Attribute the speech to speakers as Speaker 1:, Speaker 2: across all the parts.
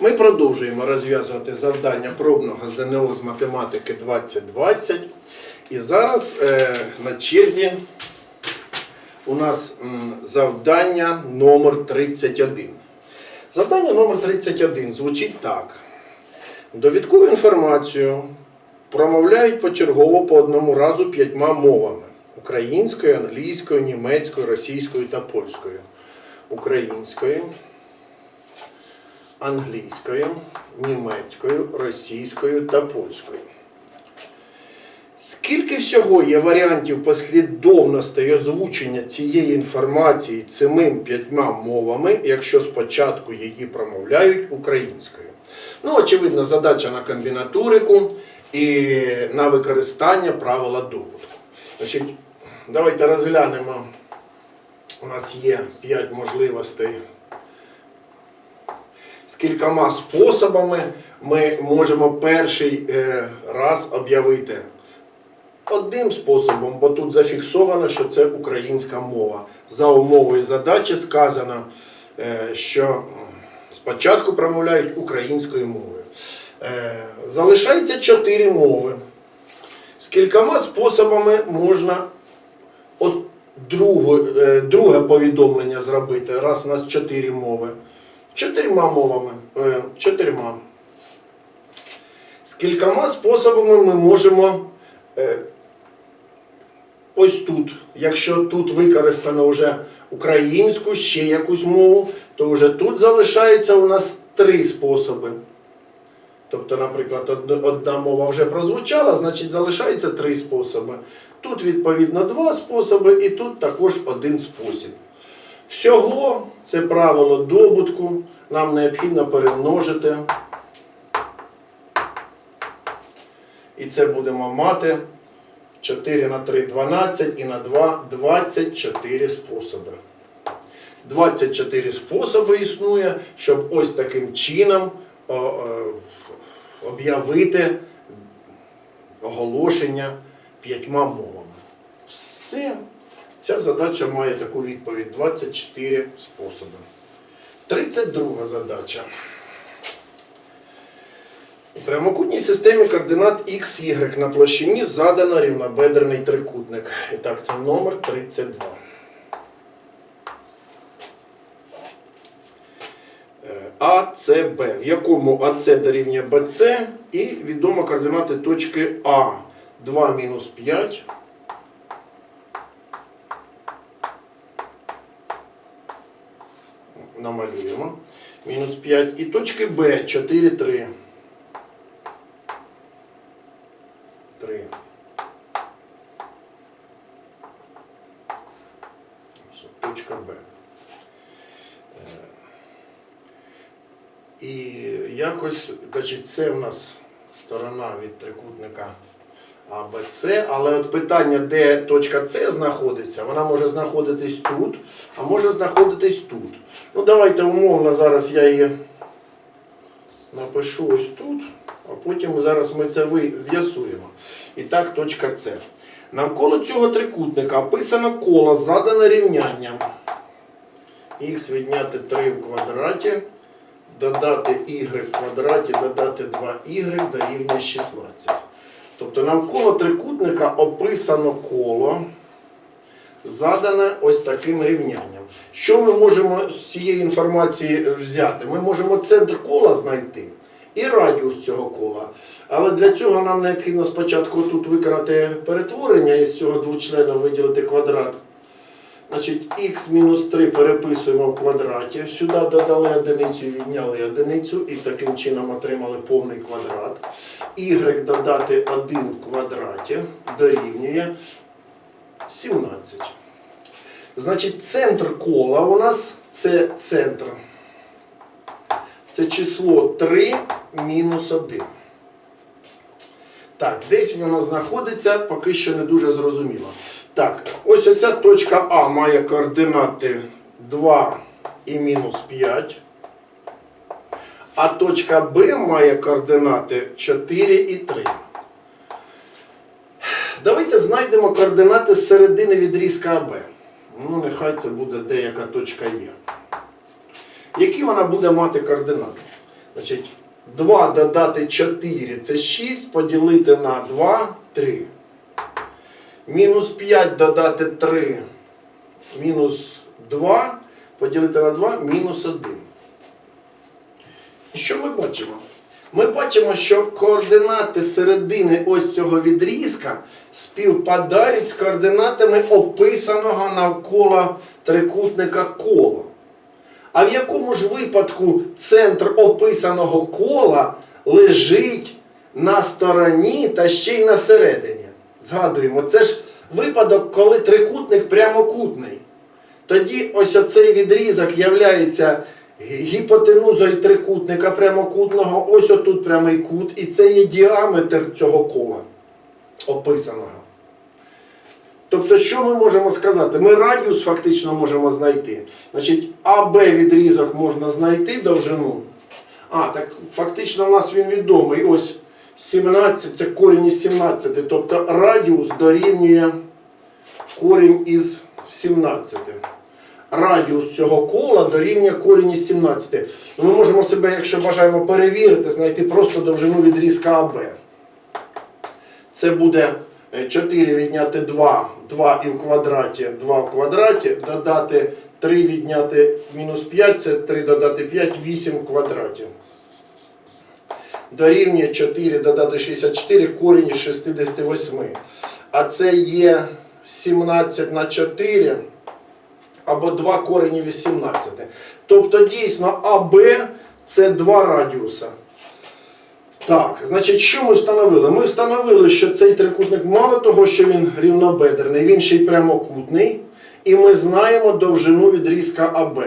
Speaker 1: Ми продовжуємо розв'язувати завдання пробного ЗНО з математики 2020. І зараз е, на черзі у нас м, завдання номер 31. Завдання номер 31 звучить так. Довідкову інформацію промовляють почергово по одному разу п'ятьма мовами: українською, англійською, німецькою, російською та польською. Українською, англійською, німецькою, російською та польською. Скільки всього є варіантів послідовностей озвучення цієї інформації цими п'ятьма мовами, якщо спочатку її промовляють українською? Ну, очевидно, задача на комбінатурику і на використання правила добутку. Значить, давайте розглянемо. У нас є 5 можливостей з кількома способами ми можемо перший е, раз об'явити одним способом, бо тут зафіксовано, що це українська мова. За умовою задачі сказано, е, що спочатку промовляють українською мовою. Е, Залишається чотири мови. З кількома способами можна от другу, е, друге повідомлення зробити. Раз у нас чотири мови. Чотирма мовами. е, Чотирма. З кількома способами ми можемо е, ось тут. Якщо тут використано вже українську, ще якусь мову, то вже тут залишається у нас три способи. Тобто, наприклад, одна мова вже прозвучала, значить залишається три способи. Тут, відповідно, два способи, і тут також один спосіб. Всього це правило добутку. Нам необхідно перемножити. І це будемо мати 4 на 3 12 і на 2 24 способи. 24 способи існує, щоб ось таким чином об'явити оголошення п'ятьма мовами. Все. Ця задача має таку відповідь 24 способи. 32 задача. У прямокутній системі координат x, y на площині задано рівнобедрений трикутник. І так, це номер 32. Е, А, С, Б, в якому АС дорівнює БЦ і відомо координати точки А 2 мінус 5. Мінус 5. І точки Б 4, 3. 3. Точка Б. І якось, значить, це в нас сторона від трикутника АБЦ, але от питання, де точка С знаходиться, вона може знаходитись тут, а може знаходитись тут. Ну, давайте умовно зараз я її напишу ось тут, а потім зараз ми це з'ясуємо. І так, точка С. Навколо цього трикутника описано коло задане рівнянням. Х відняти 3 в квадраті додати y в квадраті, додати 2y дорівнює 16. Тобто навколо трикутника описано коло, задане ось таким рівнянням. Що ми можемо з цієї інформації взяти? Ми можемо центр кола знайти і радіус цього кола. Але для цього нам необхідно спочатку тут виконати перетворення із цього двочлена виділити квадрат. Значить, х мінус 3 переписуємо в квадраті. Сюди додали одиницю, відняли одиницю і таким чином отримали повний квадрат. y додати 1 в квадраті дорівнює 17. Значить, центр кола у нас це центр. Це число 3 мінус 1. Так, десь воно знаходиться, поки що не дуже зрозуміло. Так, ось оця точка А має координати 2 і мінус 5. А точка Б має координати 4 і 3. Давайте знайдемо координати з середини відрізка АБ. Ну, нехай це буде деяка точка Є. Які вона буде мати координати? Значить, 2 додати 4 це 6, поділити на 2 3. Мінус 5 додати 3 мінус 2, поділити на 2 мінус 1. І що ми бачимо? Ми бачимо, що координати середини ось цього відрізка співпадають з координатами описаного навколо трикутника кола. А в якому ж випадку центр описаного кола лежить на стороні та ще й на середині? Згадуємо, це ж випадок, коли трикутник прямокутний. Тоді ось оцей відрізок являється гіпотенузою трикутника прямокутного, ось отут прямий кут, і це є діаметр цього кола описаного. Тобто, що ми можемо сказати? Ми радіус фактично можемо знайти. Значить, АБ відрізок можна знайти довжину. А, так фактично у нас він відомий. Ось 17, це корінь із 17. Тобто радіус дорівнює корінь із 17. Радіус цього кола дорівнює корінь із 17. Ми можемо себе, якщо бажаємо перевірити, знайти просто довжину відрізка АБ. Це буде е, 4 відняти 2, 2 і в квадраті, 2 в квадраті, додати 3 відняти мінус 5, це 3 додати 5, 8 в квадраті. Дорівнює 4 додати 64, корінь із 68. А це є 17 на 4 або 2 коренів із 17. Тобто дійсно АБ це два радіуса. Так, значить, що ми встановили? Ми встановили, що цей трикутник мало того, що він рівнобедерний, він ще й прямокутний. І ми знаємо довжину відрізка АБ.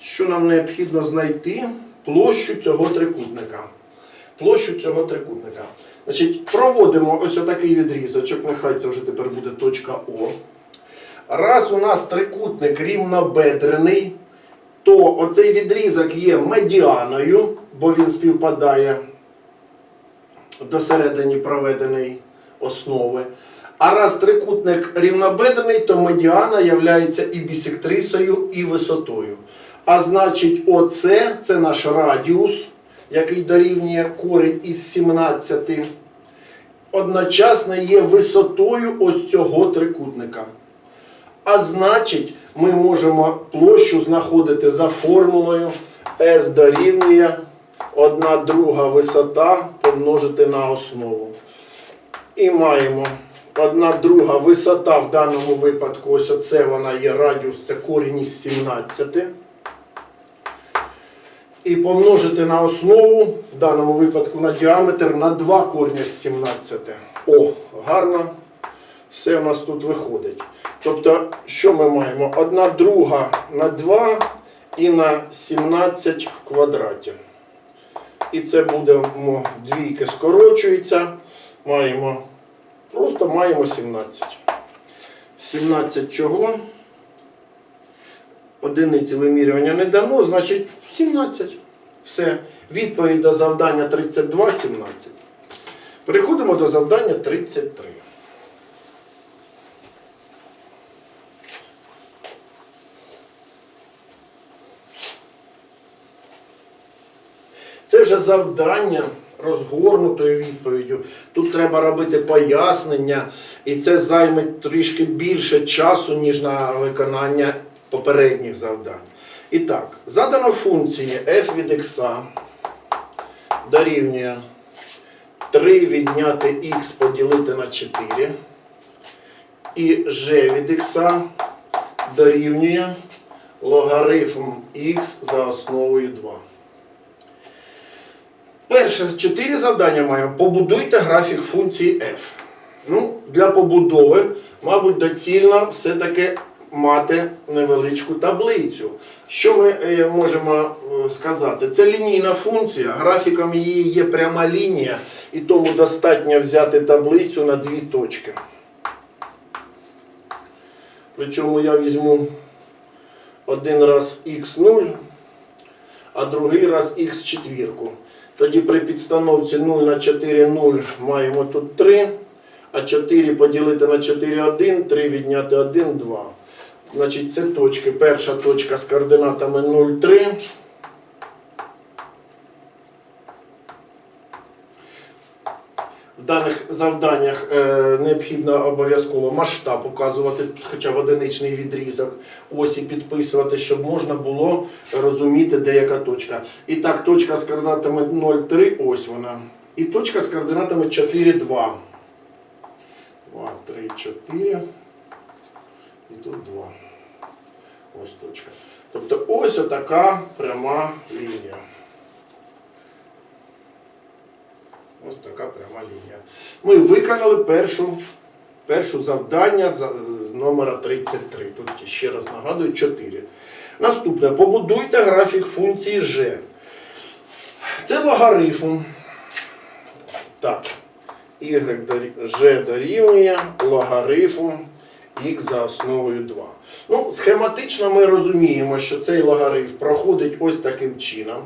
Speaker 1: Що нам необхідно знайти? Площу цього трикутника. Площу цього трикутника. Значить, проводимо ось отакий відрізочок, нехай це вже тепер буде точка О. Раз у нас трикутник рівнобедрений, то оцей відрізок є медіаною, бо він співпадає до середини проведеної основи. А раз трикутник рівнобедрений, то медіана являється і бісектрисою, і висотою. А значить, оце це наш радіус, який дорівнює корінь із 17, одночасно є висотою ось цього трикутника. А значить, ми можемо площу знаходити за формулою S дорівнює 1 друга висота помножити на основу. І маємо 1 друга висота в даному випадку, ось оце вона є радіус, це корінь із 17. І помножити на основу, в даному випадку на діаметр, на 2 корня з 17. О, гарно. Все у нас тут виходить. Тобто, що ми маємо? 1 друга на 2 і на 17 в квадраті. І це буде двійки скорочується. Маємо, просто маємо 17. 17 чого? Одиниці вимірювання не дано, значить 17. Все. Відповідь до завдання 32, 17. Переходимо до завдання 33. Це вже завдання розгорнутою відповіддю. Тут треба робити пояснення, і це займе трішки більше часу, ніж на виконання попередніх завдань. І так, задано функції f від x дорівнює 3 відняти x поділити на 4. І g від x дорівнює логарифм x за основою 2. Перше чотири завдання маємо. Побудуйте графік функції f. Ну, для побудови, мабуть, доцільно все-таки мати невеличку таблицю. Що ми е, можемо е, сказати? Це лінійна функція, графіком її є пряма лінія, і тому достатньо взяти таблицю на дві точки. Причому я візьму один раз х0, а другий раз х четвірку. Тоді при підстановці 0 на 4 0 маємо тут 3, а 4 поділити на 4 1, 3 відняти 1 2. Значить, це точки. Перша точка з координатами 0,3. В даних завданнях е, необхідно обов'язково масштаб показувати, хоча б одиничний відрізок, осі підписувати, щоб можна було розуміти, де яка точка. І так, точка з координатами 0,3, ось вона. І точка з координатами 4,2. 2, 3, 4. Тут 2. Ось точка. Тобто ось отака пряма лінія. Ось така пряма лінія. Ми виконали першу, першу завдання з номера 33. Тут ще раз нагадую 4. Наступне. Побудуйте графік функції g. Це логарифм. Так. Y g дорівнює логарифму х за основою 2. Ну, схематично ми розуміємо, що цей логарифм проходить ось таким чином.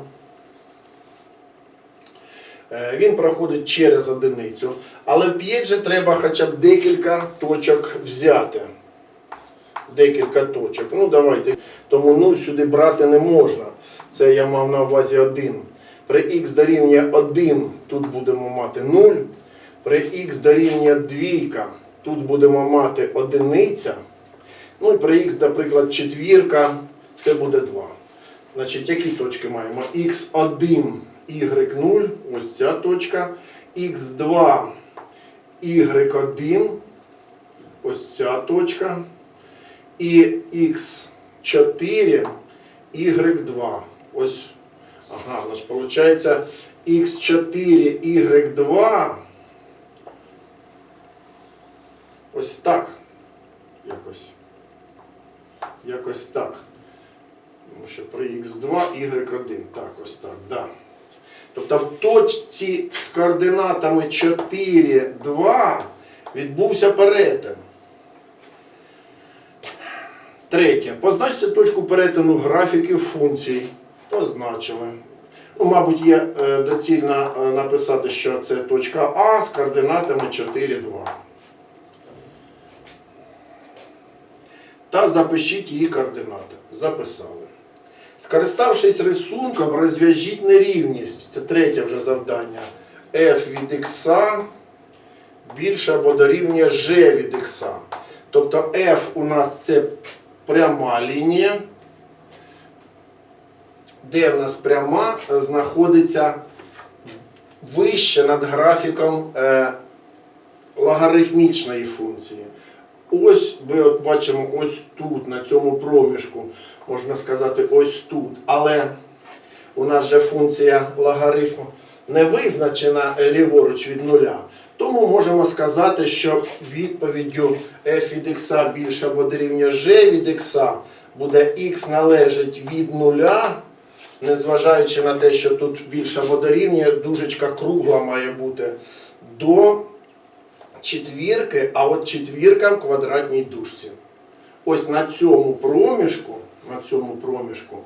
Speaker 1: Е, Він проходить через одиницю, але в п'єджі треба хоча б декілька точок взяти. Декілька точок. Ну, давайте. Тому ну, сюди брати не можна. Це я мав на увазі 1. При х дорівнює 1 тут будемо мати 0. При х дорівнює 2 тут будемо мати одиниця. Ну і при х, наприклад, четвірка, це буде 2. Значить, які точки маємо? х1, y0, ось ця точка. х2, y1, ось ця точка. І х4, y2. Ось. Ага, у виходить х4, y2. Ось так. Якось. Якось так. Тому що при х2, y1. Так, ось так, да. Тобто в точці з координатами 4, 2 відбувся перетин. Третє. Позначте точку перетину графіків функцій. Позначили. Ну, мабуть, є е, доцільно е, написати, що це точка А з координатами 4, 2. Та запишіть її координати. Записали. Скориставшись рисунком, розв'яжіть нерівність. Це третє вже завдання. f від x більше або дорівнює g від x. Тобто f у нас це пряма лінія, де в нас пряма знаходиться вище над графіком е, логарифмічної функції. Ось ми от бачимо ось тут, на цьому проміжку, можна сказати, ось тут. Але у нас же функція логарифму не визначена ліворуч від нуля. Тому можемо сказати, що відповіддю f від x більше або дорівнює g від x буде x належить від нуля, незважаючи на те, що тут більше або дорівнює, дужечка кругла має бути до четвірки, а от четвірка в квадратній дужці. Ось на цьому проміжку, на цьому проміжку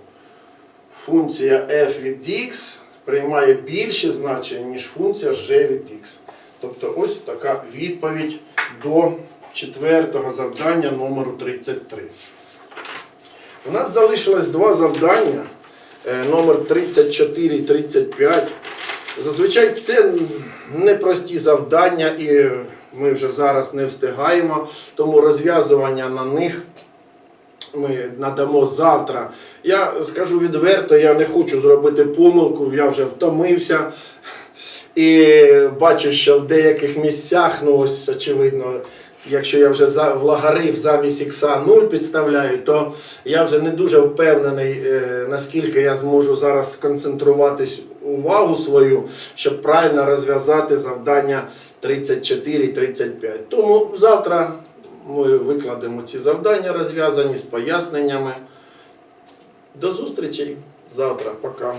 Speaker 1: функція f від x приймає більше значення, ніж функція g від x. Тобто ось така відповідь до четвертого завдання номеру 33. У нас залишилось два завдання, е, номер 34 і 35. Зазвичай це непрості завдання, і ми вже зараз не встигаємо, тому розв'язування на них ми надамо завтра. Я скажу відверто, я не хочу зробити помилку, я вже втомився. І бачу, що в деяких місцях, ну ось очевидно, якщо я вже за, в логарифм замість ікса 0 підставляю, то я вже не дуже впевнений, е, наскільки я зможу зараз сконцентруватись увагу свою, щоб правильно розв'язати завдання 34 і 35. Тому завтра ми викладемо ці завдання розв'язані з поясненнями. До зустрічі завтра. Пока.